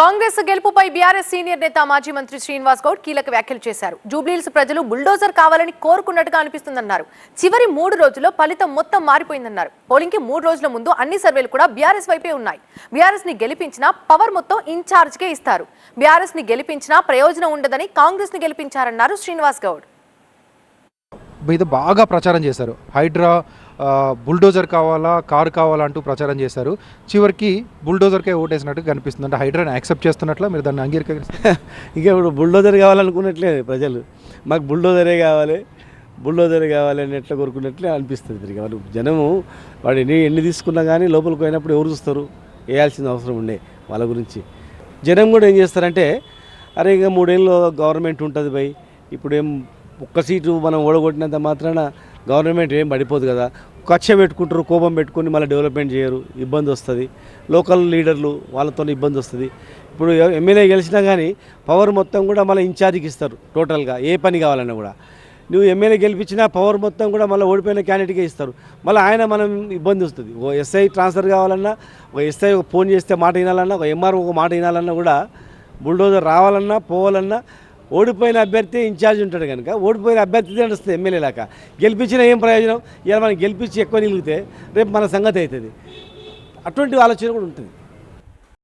Congress గెలుపుపై BRS senior నేత మాజీ మంత్రి శ్రీనివాస్ గౌడ్ కీలక వ్యాఖ్యలు చేశారు. జూబ్లీహిల్స్ ప్రజలు బుల్డోజర్ కావాలని కోరుకున్నట్టుగా అనిపిస్తుందన్నారు. చివరి మూడు రోజుల్లో ఫలితం మొత్తం మారిపోయిందన్నారు. పోలింగ్కి మూడు రోజుల ముందు అన్ని సర్వేలు కూడా బీఆర్ఎస్ వైపే ఉన్నాయి. బీఆర్ఎస్ని గెలిపించిన పవర్ మొత్తం ఇన్ఛార్జ్ కే ఇస్తారు. బీఆర్ఎస్ని గెలిపించినా ప్రయోజనం ఉండదని కాంగ్రెస్ని గెలిపించారన్నారు శ్రీనివాస్ గౌడ్. మీద బాగా ప్రచారం చేశారు. హైడ్రా బుల్డోజర్ కావాలా కారు కావాలా అంటూ ప్రచారం చేశారు. చివరికి బుల్డోజర్కే ఓటేసినట్టు కనిపిస్తుంది. అంటే హైడ్రాని యాక్సెప్ట్ చేస్తున్నట్లు మీరు దాన్ని అంగీకరిస్తారు ఇంకా ఇప్పుడు బుల్డోజర్ కావాలనుకున్నట్లే ప్రజలు. మాకు బుల్డోజరే కావాలి బుల్డోజరే కావాలి అని ఎట్లా కోరుకున్నట్లే అనిపిస్తుంది తిరిగి. వాళ్ళు జనము వాడు ఎన్ని ఎన్ని తీసుకున్నా కానీ లోపలికి పోయినప్పుడు ఎవరు చూస్తారు? వేయాల్సిన అవసరం ఉండే వాళ్ళ గురించి. జనం కూడా ఏం చేస్తారంటే అరే ఇంకా మూడేళ్ళు గవర్నమెంట్ ఉంటుంది భయ్ ఇప్పుడు ఏం ఒక్క సీటు మనం ఓడగొట్టినంత మాత్రాన గవర్నమెంట్ ఏం పడిపోదు కదా. కక్ష పెట్టుకుంటారు కోపం పెట్టుకొని మళ్ళీ డెవలప్మెంట్ చేయరు ఇబ్బంది వస్తుంది. లోకల్ లీడర్లు వాళ్ళతో ఇబ్బంది వస్తుంది. ఇప్పుడు ఎమ్మెల్యే గెలిచినా కానీ పవర్ మొత్తం కూడా మళ్ళీ ఇన్ఛార్జికి ఇస్తారు టోటల్గా ఏ పని కావాలన్నా కూడా. నువ్వు ఎమ్మెల్యే గెలిపించినా పవర్ మొత్తం కూడా మళ్ళీ ఓడిపోయిన క్యాండిడేట్కే ఇస్తారు. మళ్ళీ ఆయన మనం ఇబ్బంది వస్తుంది. ఓ ఎస్ఐ ట్రాన్స్ఫర్ కావాలన్నా ఒక ఎస్ఐ ఒక ఫోన్ చేస్తే మాట వినాలన్నా ఒక ఎంఆర్ఓ ఒక మాట వినాలన్నా కూడా బుల్డోజర్ రావాలన్నా పోవాలన్నా ఓడిపోయిన అభ్యర్థి ఇన్ఛార్జ్ ఉంటాడు కనుక ఓడిపోయిన అభ్యర్థి నడుస్తుంది ఎమ్మెల్యే లాగా. గెలిపించిన ఏం ప్రయోజనం? ఇలా మనం గెలిపించి ఎక్కువ నిలిగితే రేపు మన సంగతి అవుతుంది. అటువంటి ఆలోచన కూడా ఉంటుంది.